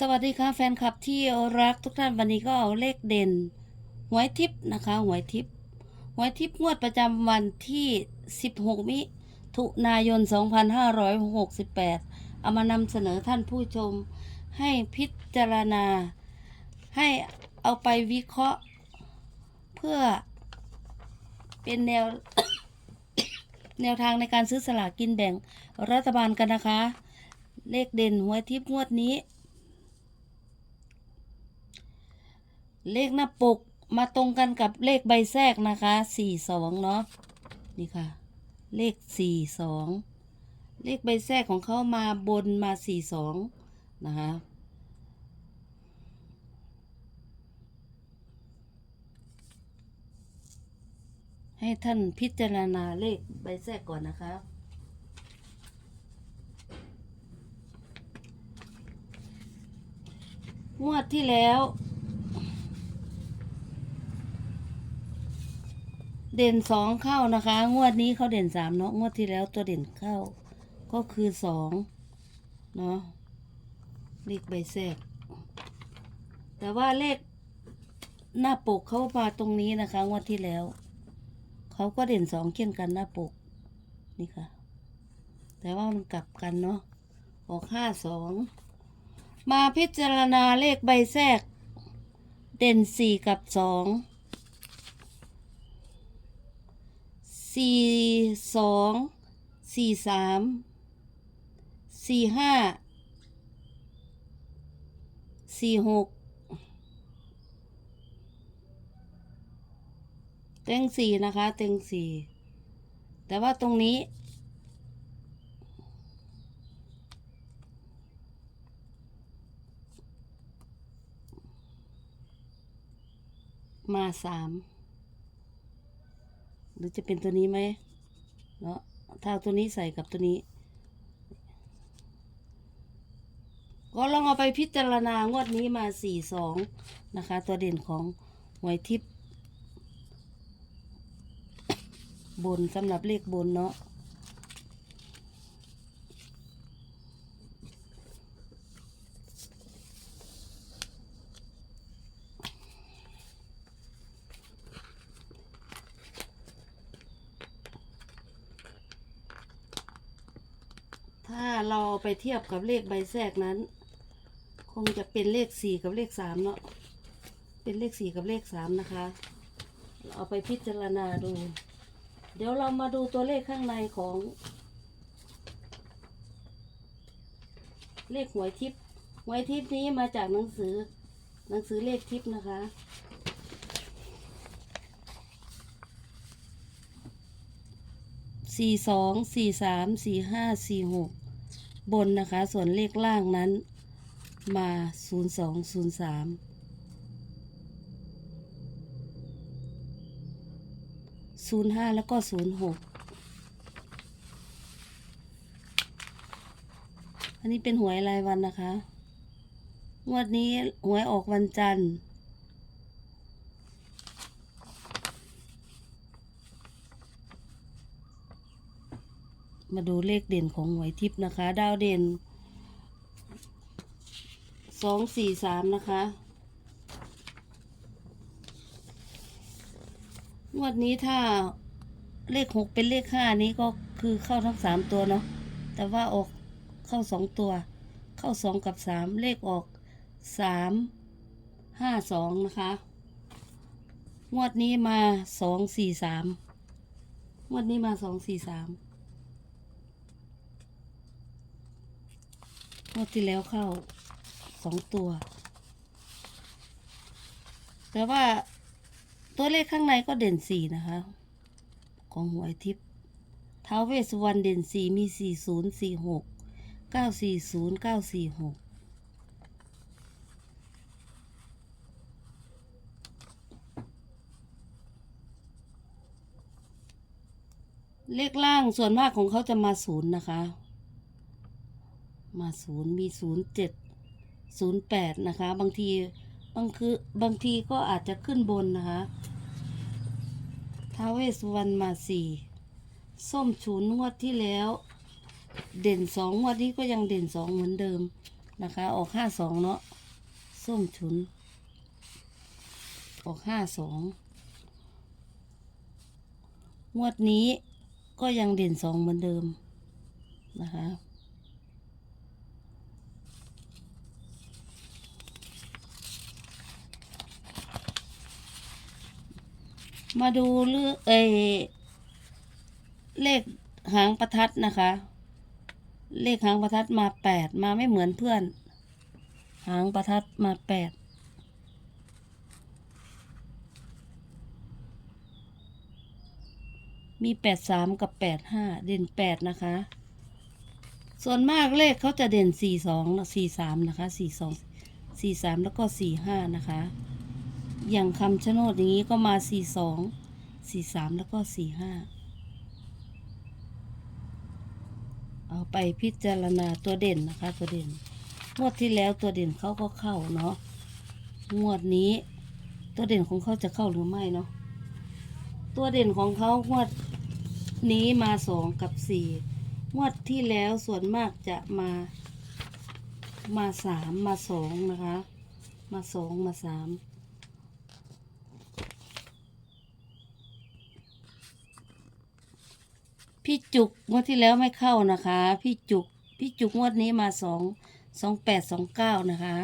สวัสดีค่ะแฟนคลับที่รักทุกท่านวันนี้ก็เอาเลขเด่นหวยทิปนะคะหวยทิปหวยทิปงวดประจำวันที่ 16 มิถุนายน 2568 เอามานำเสนอท่านผู้ชมให้พิจารณา ให้เอาไปวิเคราะห์ เพื่อเป็นแนว แนวทางในการซื้อสลากกินแบ่งรัฐบาลกันนะคะ เลขเด่นหวยทิพย์งวดนี้ เลขหน้าปกมาตรงกันกับเลขใบแทรกนะคะสี่สองเนาะนี่ค่ะ เลขสี่สองเลขใบแทรกของเขามาบนมาสี่สองนะคะให้ท่านพิจารณาเลขใบแทรกก่อนนะคะงวดที่แล้ว เด่นสองเข้านะคะ งวดนี้เขาเด่นสามเนาะงวดที่แล้วตัวเด่นเข้า ก็คือสองเนาะเลขใบแทรกแต่ว่าเลขหน้าปกเขามาตรงนี้นะคะ งวดที่แล้ว เขาก็เด่นสองเช่นกันหน้าปกนี่ค่ะ แต่ว่ามันกลับกันเนาะออกห้าสองมาพิจารณาเลขใบแทรกเด่นสี่กับสอง สี่สองสี่สามสี่ห้าสี่หกเต็งสี่นะคะ เต็งสี่แต่ว่าตรงนี้ มาสาม หรือจะเป็นตัวนี้ไหมเนาะถ้าตัวนี้ใส่กับตัวนี้ ก็ลองเอาไปพิจารณางวดนี้มาสี่สองนะคะ ตัวเด่นของหวยทิพย์บนสำหรับเลขบนเนาะ ถ้าเราไปเทียบกับเลขใบแทรกนั้น คงจะเป็นเลขสี่กับเลขสามเนาะเป็นเลขสี่กับเลขสามนะคะ เอาไปพิจารณาดู เดี๋ยวเรามาดูตัวเลขข้างในของ เลขหวยทิพย์หวยทิพย์นี้มาจากหนังสือหนังสือเลขทิพย์นะคะ สี่สองสี่สามสี่ห้าสี่หกบนนะคะ ส่วนเลขล่างนั้นมาศูนย์สองศูนย์สามศูนย์ห้าแล้วก็ศูนย์หกอันนี้เป็นหวยรายวันนะคะ งวดนี้หวยออกวันจันทร์ มาดูเลขเด่นของหวยทิพย์นะคะ ดาวเด่นสองสี่สามนะคะงวดนี้ถ้าเลขหกเป็นเลขห้านี้ก็คือเข้าทั้งสามตัวเนาะแต่ว่าออกเข้าสองตัว เข้าสองกับสามเลขออกสามห้าสองนะคะงวดนี้มาสองสี่สามงวดนี้มาสองสี่สาม งวดที่แล้วเข้าสองตัว แต่ว่าตัวเลขข้างในก็เด่นสี่นะคะ ของหวยทิพย์ท้าวเวสวรรณเด่นสี่มีสี่ศูนย์สี่หกเก้าสี่ศูนย์เก้าสี่หกเลขล่างส่วนมากของเขาจะมาศูนย์นะคะ มาศูนย์มีศูนย์เจ็ดศูนย์แปดนะคะ บางทีบางคือบางทีก็อาจจะขึ้นบนนะคะท้าเวสุวรรณมาสี่ส้มฉุนงวดที่แล้ว เด่นสองงวดนี้ก็ยังเด่นสองเหมือนเดิมนะคะ ออกห้าสองเนาะส้มฉุน ออกห้าสองงวดนี้ก็ยังเด่นสองเหมือนเดิมนะคะ มาดูเลือกเอเลขหางประทัดนะคะ เลขหางประทัดมาแปดมาไม่เหมือนเพื่อน หางประทัดมาแปดมีแปดสามกับแปดห้าเด่นแปดนะคะ ส่วนมากเลขเขาจะเด่นสี่สองสี่สามนะคะสี่สองสี่สามแล้วก็สี่ห้านะคะ อย่างคำชะโนดอย่างนี้ก็มาสี่สองสี่สามแล้วก็สี่ห้าเอาไปพิจารณาตัวเด่นนะคะ ตัวเด่น งวดที่แล้วตัวเด่นเขาก็เข้าเนาะงวดนี้ ตัวเด่นของเขาจะเข้าหรือไม่เนาะตัวเด่นของเขางวดนี้มาสองกับสี่งวดที่แล้วส่วนมากจะมามาสามมาสองนะคะ มาสองมาสาม พี่จุกงวดที่แล้วไม่เข้านะคะ พี่จุก พี่จุกงวดนี้มาสองสองแปดสองเก้านะคะ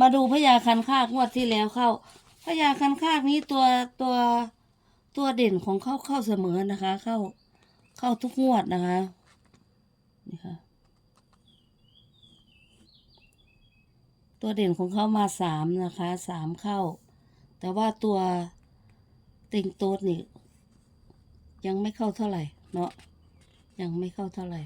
มาดูพญาคันคากงวดที่แล้วเข้าพญาคันคากนี้ตัวตัวตัวเด่นของเข้าเข้าเสมอนะคะ เข้าเข้าทุกงวดนะคะนี่ค่ะตัวเด่นของเขามาสามนะคะสามเข้า แต่ว่าตัวต็งโต๊ดนี่ ยังไม่เข้าเท่าไหร่ เนาะยังไม่เข้าเท่าไหร่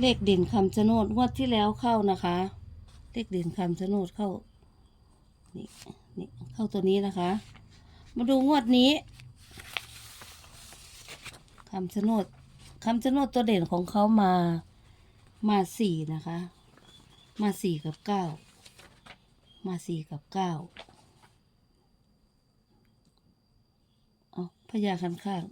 เลขเด่นคำชะโนดงวดที่แล้วเข้านะคะ เลขเด่นคำชะโนดเข้านี่นี่เข้าตัวนี้นะคะ มาดูงวดนี้คำชะโนดคำชะโนดตัวเด่นของเขามา มาสี่นะคะ มาสี่กับเก้ามาสี่กับเก้าเอาพญาคันข้าง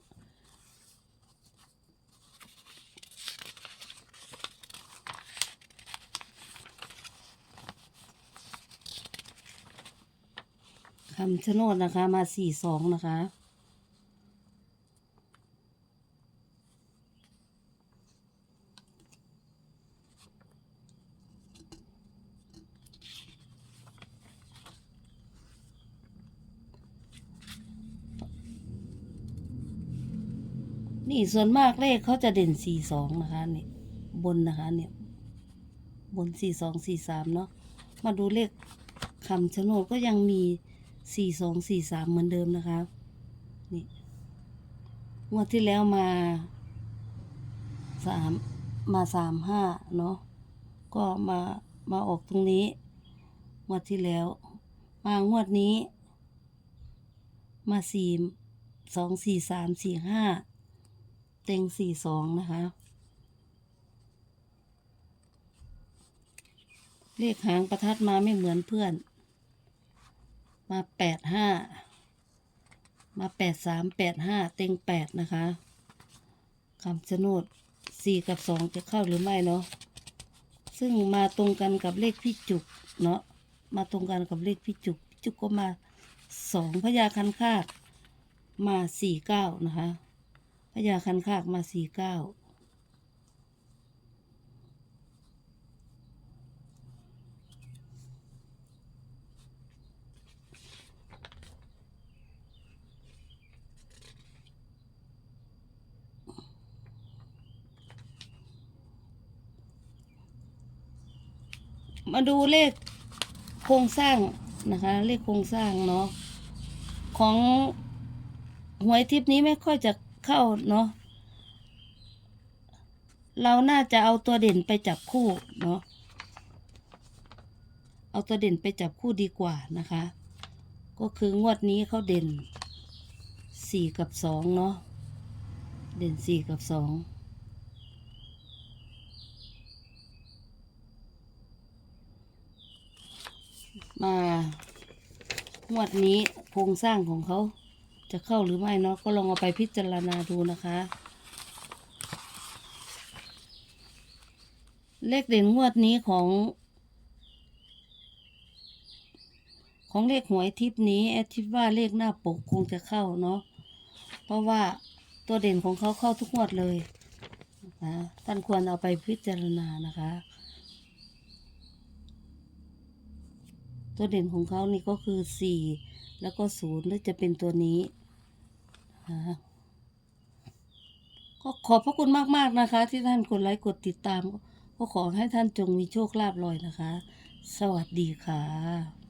คำชะโนดนะคะ มาสี่สองนะคะ ส่วนมากเลขเขาจะเด่นสี่สองนะคะเนี่ยบนนะคะเนี่ย บนสี่สองสี่สามเนาะมาดูเลขคำชะโนดก็ยังมีสี่สองสี่สามเหมือนเดิมนะคะนี่งวดที่แล้วมาสามมาสามห้าเนาะก็มามาออกตรงนี้งวดที่แล้ว มางวดนี้ มาสี่สองสี่สามสี่ห้า เต็งสี่สองนะคะ เลขหางประทัดมาไม่เหมือนเพื่อน มาแปดห้ามาแปดสามแปดห้าเต็งแปดนะคะคำชะโนดสี่กับสองจะเข้าหรือไม่เนาะซึ่งมาตรงกันกับเลขพี่จุกเนาะมาตรงกันกับเลขพี่จุกพี่จุกก็มาสองพญาคันคากมาสี่เก้านะคะ พญาคันคากมาสี่เก้ามาดูเลขโครงสร้างนะคะ เลขโครงสร้างเนาะของหวยทิปนี้ไม่ค่อยจะ เข้าเนาะเราน่าจะเอาตัวเด่นไปจับคู่เนาะเอาตัวเด่นไปจับคู่ดีกว่านะคะ ก็คืองวดนี้เขาเด่นสี่กับสองเนาะเด่นสี่กับสองมางวดนี้โครงสร้างของเขา จะเข้าหรือไม่เนาะก็ลองเอาไปพิจารณาดูนะคะ เลขเด่นงวดนี้ของ ของเลขหวยทิปนี้แอดคิดว่าเลขหน้าปกคงจะเข้าเนาะเพราะว่าตัวเด่นของเขาเข้าทุกงวดเลยนะท่านควรเอาไปพิจารณานะคะ ตัวเด่นของเขานี่ก็คือสี่แล้วก็ศูนย์หรือจะเป็นตัวนี้ ก็ขอบพระคุณมาก ๆ นะคะ ที่ท่านกดไลค์กดติดตาม ก็ขอให้ท่านจงมีโชคลาภลอยนะคะ สวัสดีค่ะ